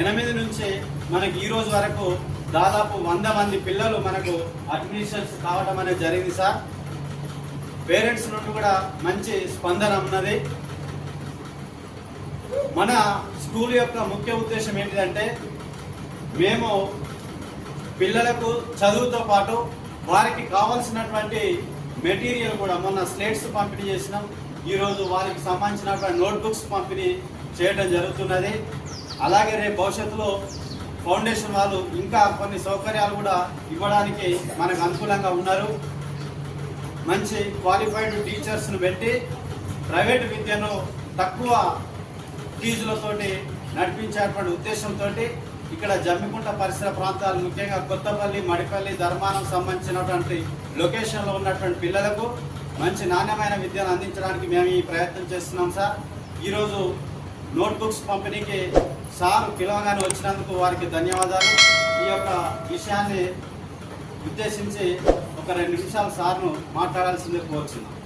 ఎనిమిది నుంచి మనకి ఈ రోజు వరకు దాదాపు వంద మంది పిల్లలు మనకు అడ్మిషన్స్ కావడం అనేది జరిగింది సార్. పేరెంట్స్ నుండి కూడా మంచి స్పందన ఉన్నది. మన స్కూల్ యొక్క ముఖ్య ఉద్దేశం ఏంటిదంటే మేము పిల్లలకు చదువుతో పాటు వారికి కావాల్సినటువంటి మెటీరియల్ కూడా మొన్న స్లేట్స్ పంపిణీ చేసినాం. ఈరోజు వారికి సంబంధించినటువంటి నోట్బుక్స్ పంపిణీ చేయడం జరుగుతున్నది. అలాగే రేపు భవిష్యత్తులో ఫౌండేషన్ వాళ్ళు ఇంకా కొన్ని సౌకర్యాలు కూడా ఇవ్వడానికి మనకు అనుకూలంగా ఉన్నారు. మంచి క్వాలిఫైడ్ టీచర్స్ను పెట్టి ప్రైవేట్ విద్యను తక్కువ ఫీజులతోటి నడిపించేటువంటి ఉద్దేశంతో ఇక్కడ జమ్మికుంట పరిసర ప్రాంతాలు ముఖ్యంగా కొత్తపల్లి మడిపల్లి ధర్మానం సంబంధించినటువంటి లొకేషన్లో ఉన్నటువంటి పిల్లలకు మంచి నాణ్యమైన విద్యను అందించడానికి మేము ఈ ప్రయత్నం చేస్తున్నాం సార్. ఈరోజు నోట్బుక్స్ పంపిణీకి సార్ పిలవగానే వచ్చినందుకు వారికి ధన్యవాదాలు. ఈ యొక్క విషయాన్ని ఉద్దేశించి ఒక రెండు నిమిషాలు సార్ను మాట్లాడాల్సిందే కోరుచున్నాం.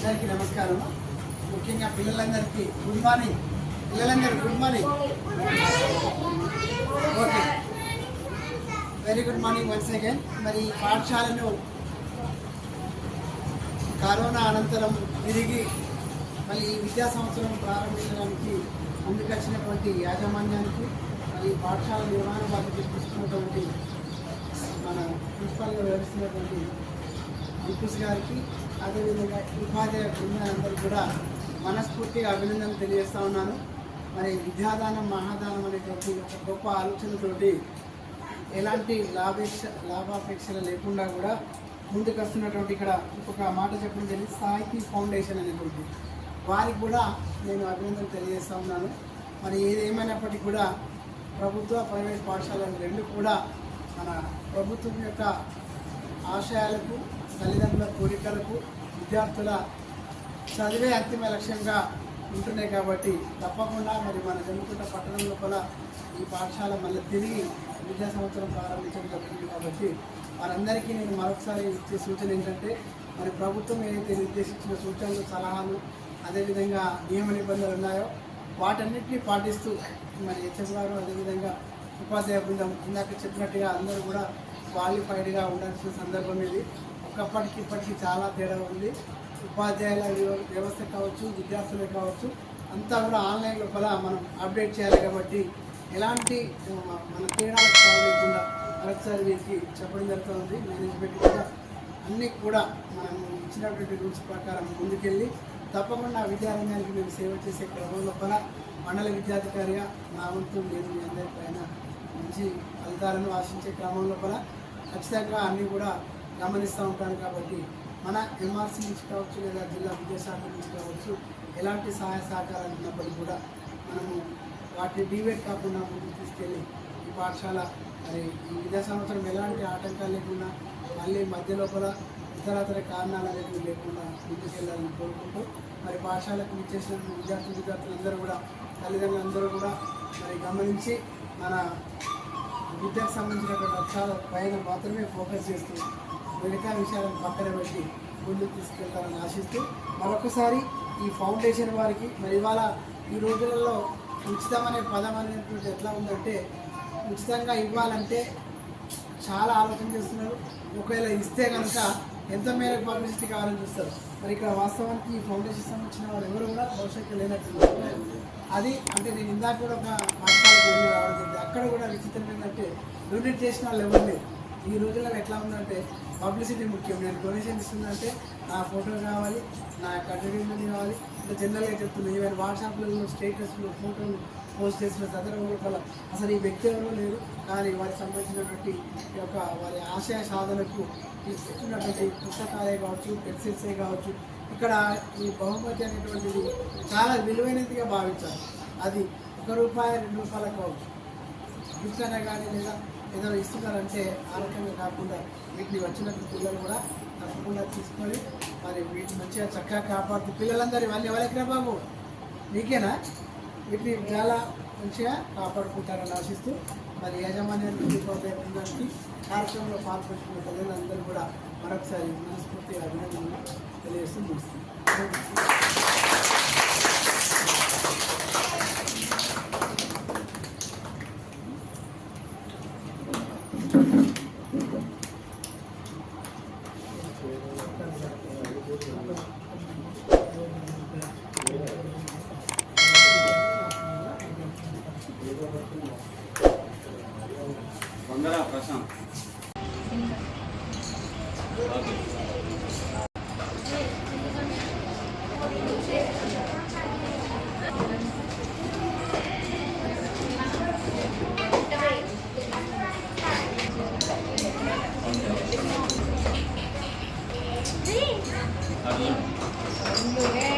అందరికీ నమస్కారం ముఖ్యంగా పిల్లలందరికీ గుడ్ మార్నింగ్. పిల్లలందరికీ good morning. Okay. Very good morning once again మరి పాఠశాలను కరోనా అనంతరం తిరిగి మళ్ళీ ఈ విద్యా సంవత్సరం ప్రారంభించడానికి ముందుకొచ్చినటువంటి యాజమాన్యానికి మరి పాఠశాల నిర్వహణ బాధ్యత తీసుకున్నటువంటి మన ప్రిన్సిపల్గా వ్యవహరిస్తున్నటువంటి అంకుష్ గారికి అదేవిధంగా ఉపాధ్యాయ బృందనందరూ కూడా మనస్ఫూర్తిగా అభినందనలు తెలియజేస్తూ ఉన్నాను. మరి విద్యాదానం మహాదానం అనేటువంటి ఒక గొప్ప ఆలోచనతోటి ఎలాంటి లాభేక్ష లాభాపేక్షలు లేకుండా కూడా ముందుకు వస్తున్నటువంటి ఇక్కడ ఇంకొక మాట చెప్పడం జరిగింది. సాహితీ ఫౌండేషన్ అనేటువంటి వారికి కూడా నేను అభినందనలు తెలియజేస్తూ ఉన్నాను. మరి ఏదేమైనప్పటికీ కూడా ప్రభుత్వ ప్రైవేట్ పాఠశాలలు రెండు కూడా మన ప్రభుత్వం యొక్క ఆశయాలకు తల్లిదండ్రుల కోరికలకు విద్యార్థుల చదివే అంతిమ లక్ష్యంగా ఉంటున్నాయి కాబట్టి తప్పకుండా మరి మన జమ్మికుంట పట్టణం లోపల ఈ పాఠశాల మళ్ళీ తిరిగి విద్యా సంవత్సరం ప్రారంభించడం జరుగుతుంది కాబట్టి వారందరికీ నేను మరొకసారి ఇచ్చే సూచన ఏంటంటే మరి ప్రభుత్వం ఏదైతే నిర్దేశించిన సూచనలు సలహాలు అదేవిధంగా నియమ నిబంధనలు ఉన్నాయో వాటన్నిటినీ పాటిస్తూ మరి హెచ్ఎం గారు అదేవిధంగా ఉపాధ్యాయ బృందం ఇందాక చెప్పినట్టుగా అందరూ కూడా క్వాలిఫైడ్గా ఉండాల్సిన సందర్భం ఇది. ఒకప్పటికి ఇప్పటికి చాలా తేడా ఉంది. ఉపాధ్యాయుల వ్యవస్థ కావచ్చు విద్యార్థులే కావచ్చు అంతా కూడా ఆన్లైన్ లోపల మనం అప్డేట్ చేయాలి కాబట్టి ఎలాంటి మన తేడాలకు కాలేకుండా మరొకసారి దీనికి చెప్పడం జరుగుతుంది. మేనేజ్మెంట్ కూడా అన్నీ కూడా మనం ఇచ్చినటువంటి రూల్స్ ప్రకారం ముందుకెళ్ళి తప్పకుండా విద్యారంగానికి మేము సేవ చేసే క్రమం లోపల మండల విద్యాధికారిగా నా వంతు నేను మీ అందరిపైన మంచి ఫలితాలను ఆశించే క్రమం లోపల ఖచ్చితంగా అన్నీ కూడా గమనిస్తూ ఉంటాను కాబట్టి మన ఎంఆర్సీ నుంచి కావచ్చు లేదా జిల్లా విద్యాశాఖ నుంచి కావచ్చు ఎలాంటి సహాయ సహకారాలు ఉన్నప్పటికీ కూడా మనము వాటిని డివేట్ కాకుండా ముందుకు తీసుకెళ్ళి ఈ పాఠశాల మరి ఈ విద్యా సంవత్సరం ఎలాంటి ఆటంకాలు లేకుండా మళ్ళీ మధ్య లోపల ఇతరతర కారణాలు అనేవి లేకుండా ముందుకెళ్ళాలని కోరుకుంటూ మరి పాఠశాలకు విచ్చేసిన విద్యార్థులు విద్యార్థులందరూ కూడా తల్లిదండ్రులందరూ కూడా మరి గమనించి మన విద్యకు సంబంధించిన లక్ష్యాల పైన మాత్రమే ఫోకస్ చేస్తూ మిగతా విషయాలను పక్కన పెట్టి ముందుకు తీసుకెళ్తారని ఆశిస్తూ మరొకసారి ఈ ఫౌండేషన్ వారికి మరి ఇవాళ ఈ రోజులలో ఉచితం అనే పదం అనేటువంటి ఎట్లా ఉందంటే ఉచితంగా ఇవ్వాలంటే చాలా ఆలోచన చేస్తున్నారు. ఒకవేళ ఇస్తే కనుక ఎంత మేరకు పబ్లిసిటీ కావాలని చూస్తారు. మరి ఇక్కడ వాస్తవానికి ఈ ఫౌండేషన్ సంబంధించిన వాళ్ళు ఎవరు కూడా భవిష్యత్తు లేనట్టు అది అంటే నేను ఇందాక కూడా ఒక పాఠశాలకు రావడం అక్కడ కూడా విచిత్రం ఏంటంటే డొనేట్ చేసిన వాళ్ళు ఎవరు లేరు. ఈ రోజుల్లో ఎట్లా ఉందంటే పబ్లిసిటీ ముఖ్యం. నేను డొనేషన్ ఇస్తుందంటే నా ఫోటో కావాలి నా అడ్వర్టైజ్మెంట్ కావాలి ఇంకా జనరల్గా చెప్తున్నాను ఈవెన్ వాట్సాప్లలో స్టేటస్లో ఫోటోలు పోస్ట్ చేసిన సందర్భంలో కల అసలు ఈ వ్యక్తి ఎవరో లేరు కానీ వారికి సంబంధించినటువంటి ఈ యొక్క వారి ఆశయ సాధనకు ఇస్తున్నటువంటి పుస్తకాలే కావచ్చు పెన్సిల్సే కావచ్చు ఇక్కడ ఈ బహుమతి అనేటువంటిది చాలా విలువైనదిగా భావించాలి. అది ఒక రూపాయి రెండు రూపాయలకు కావచ్చు. గిఫ్ట్ అనే కానీ లేదా ఏదో ఇస్తున్నారంటే ఆ రకంగా కాకుండా వీటిని వచ్చినప్పుడు పిల్లలు కూడా తప్పకుండా తీసుకొని మరి వీటిని మంచిగా చక్కగా కాపాడుతూ పిల్లలందరూ ఇవన్నీ ఎవరికి బాబు? మీకేనా వీటిని చాలా మంచిగా కాపాడుకుంటారని ఆశిస్తూ మరి యాజమాన్యానికి ఉపాధ్యాయ కార్యక్రమంలో పాల్పంచుకున్న పిల్లలందరూ కూడా మరొకసారి మనస్ఫూర్తిగా అభినందనలు తెలియజేస్తూ ముగిస్తుంది వందరా ప్రశాంత్. 아니요.